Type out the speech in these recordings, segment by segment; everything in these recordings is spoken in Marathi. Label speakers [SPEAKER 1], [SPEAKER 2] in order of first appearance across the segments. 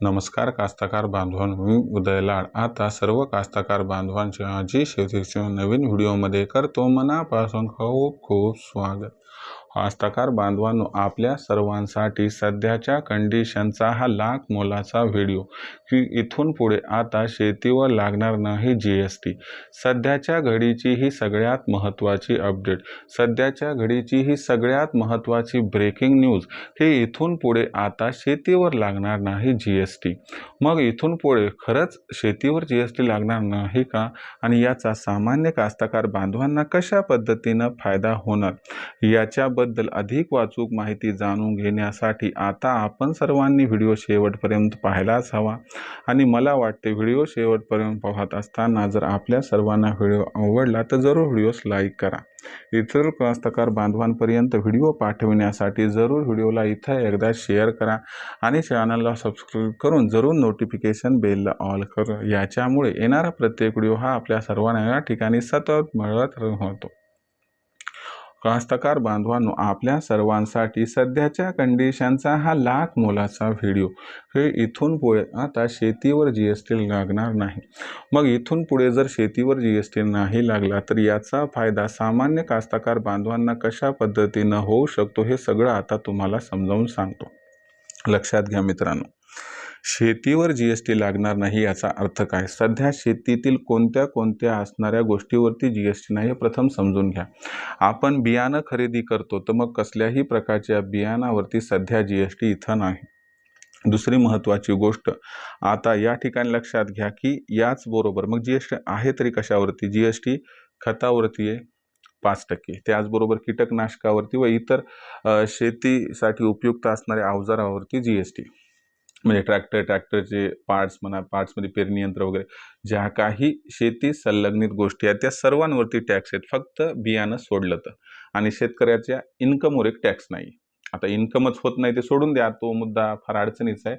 [SPEAKER 1] नमस्कार कास्तकार बांधवांनो मी उदय लाड. आता सर्व कास्तकार बांधवांचे आजी शेतीच्या नवीन व्हिडिओमध्ये करतो मनापासून खूप खूप स्वागत. कास्तकार बांधवांनो आपल्या सर्वांसाठी सध्याच्या कंडिशनचा हा लाख मोलाचा व्हिडिओ की इथून पुढे आता शेतीवर लागणार नाही जी एस टी सध्याच्या घडीची ही सगळ्यात महत्त्वाची अपडेट सध्याच्या घडीची ही सगळ्यात महत्त्वाची ब्रेकिंग न्यूज की इथून पुढे आता शेतीवर लागणार नाही जी एस टी मग इथून पुढे खरंच शेतीवर जी एस टी लागणार नाही का? आणि याचा सामान्य कास्तकार बांधवांना कशा पद्धतीनं फायदा होणार? याच्याबद्दल अधिक वाचूक माहिती जाणून घेण्यासाठी आता आपण सर्वांनी व्हिडिओ शेवटपर्यंत पाहायलाच हवा. आणि मला वाटते व्हिडिओ शेवटपर्यंत पाहत असताना जर आपल्या सर्वांना व्हिडिओ आवडला तर जरूर व्हिडिओस लाईक करा. इतर कास्तकार बांधवांपर्यंत व्हिडिओ पाठविण्यासाठी जरूर व्हिडिओला इथं एकदा शेअर करा आणि चॅनलला सबस्क्राईब करून जरूर नोटिफिकेशन बेलला ऑल करा. याच्यामुळे येणारा प्रत्येक व्हिडिओ हा आपल्या सर्वांना या ठिकाणी सतत मिळत राहतो. कास्तकार बांधवांनो आपल्या सर्वांसाठी सध्याच्या कंडिशनचा हा लाख मोलाचा व्हिडिओ हे इथून पुढे आता शेतीवर जी एस टी लागणार नाही. मग इथून पुढे जर शेतीवर जी एस टी नाही लागला तर याचा फायदा सामान्य कास्तकार बांधवांना कशा पद्धतीनं होऊ शकतो हे सगळं आता तुम्हाला समजावून सांगतो. लक्षात घ्या मित्रांनो. शेतीवर जी एस टी लागणार नाही याचा अर्थ काय? सध्या शेतीतील कोणत्या कोणत्या असणाऱ्या गोष्टीवरती जी एस टी नाही हे प्रथम समजून घ्या. आपण बियाणं खरेदी करतो तर मग कसल्याही प्रकारच्या बियाणावरती सध्या जी एस टी इथं नाही. दुसरी महत्त्वाची गोष्ट आता या ठिकाणी लक्षात घ्या की याचबरोबर मग जी एस टी आहे तरी कशावरती? जी एस टी खतावरती आहे पाच टक्के. त्याचबरोबर कीटकनाशकावरती व इतर शेतीसाठी उपयुक्त असणाऱ्या अवजारावरती जी एस टी म्हणजे ट्रॅक्टर ट्रॅक्टरचे पार्ट्स म्हणा पार्ट्समध्ये पेरणी यंत्र वगैरे ज्या काही शेती संलग्नित गोष्टी आहेत त्या सर्वांवरती टॅक्स आहेत. फक्त बियाणं सोडलं तर. आणि शेतकऱ्याच्या इन्कमवर एक टॅक्स नाही. आता इन्कमच होत नाही ते सोडून द्या तो मुद्दा फार अडचणीचा आहे.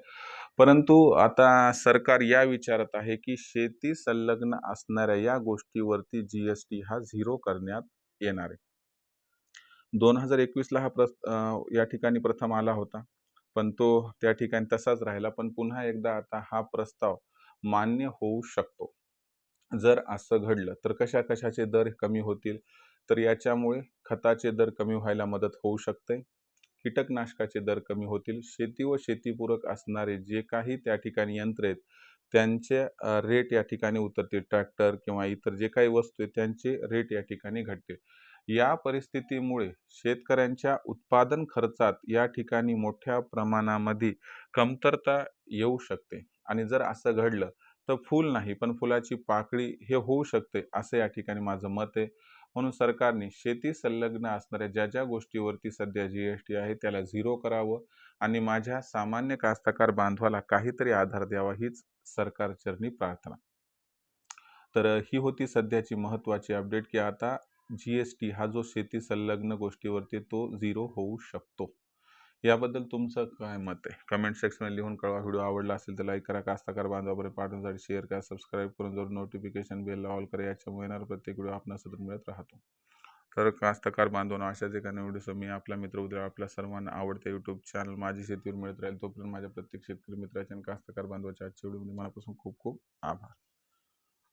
[SPEAKER 1] परंतु आता सरकार या विचारत आहे की शेती संलग्न असणाऱ्या या गोष्टीवरती जी एस टी हा झिरो करण्यात येणार आहे. दोन हजार एकवीसला हा प्रस या ठिकाणी प्रथम आला होता. पण तो त्या ठिकाणी तसाच राहिला. पण पुन्हा एकदा आता हा प्रस्ताव मान्य होऊ शकतो. जर असं घडलं तर कशा कशाचे दर कमी होतील? तर याच्यामुळे खताचे दर कमी व्हायला मदत होऊ शकते. कीटकनाशकाचे दर कमी होतील. शेती व शेतीपूरक असणारे जे काही त्या ठिकाणी यंत्र आहेत त्यांचे रेट या ठिकाणी उतरतील. ट्रॅक्टर किंवा इतर जे काही वस्तू आहेत त्यांचे रेट या ठिकाणी घटतील. या परिस्थितीमुळे शेतकऱ्यांच्या उत्पादन खर्चात या ठिकाणी मोठ्या प्रमाणामध्ये कमतरता येऊ शकते. आणि जर असं घडलं तर फूल नाही पण फुलाची पाकळी हे होऊ शकते असं या ठिकाणी माझं मत आहे. म्हणून सरकारने शेती संलग्न असणाऱ्या ज्या ज्या गोष्टीवरती सध्या जी एस टी आहे त्याला झिरो करावं आणि माझ्या सामान्य कास्तकार बांधवाला काहीतरी आधार द्यावा हीच सरकारचरणी प्रार्थना. तर ही होती सध्याची महत्त्वाची अपडेट की आता जी एस टी हा जो शेती संलग्न गोष्टीवरती तो झिरो होऊ शकतो. याबद्दल तुमचं काय मत आहे? कमेंट सेक्शनमध्ये लिहून कळवा. व्हिडिओ आवडला असेल तर लाईक करा. कास्ताकार बांधवापर्यंत पाठवण्यासाठी शेअर करा. सबस्क्राईब करून जर नोटिफिकेशन बेलला ऑल करा. याच्यामुळे येणार प्रत्येक व्हिडिओ आपणास सतत मिळत राहतो. तर कास्तकार बांधवांना. अशाच एखाद्या व्हिडिओ मी आपला मित्र उद्या आपल्या सर्वांना आवडते यूट्यूब चॅनल माझी शेतीवर मिळत राहील तोपर्यंत माझ्या प्रत्येक शेतकरी मित्राच्या आणि कास्तकार बांधवाच्या आजच्या व्हिडिओमध्ये मनापासून खूप खूप आभार.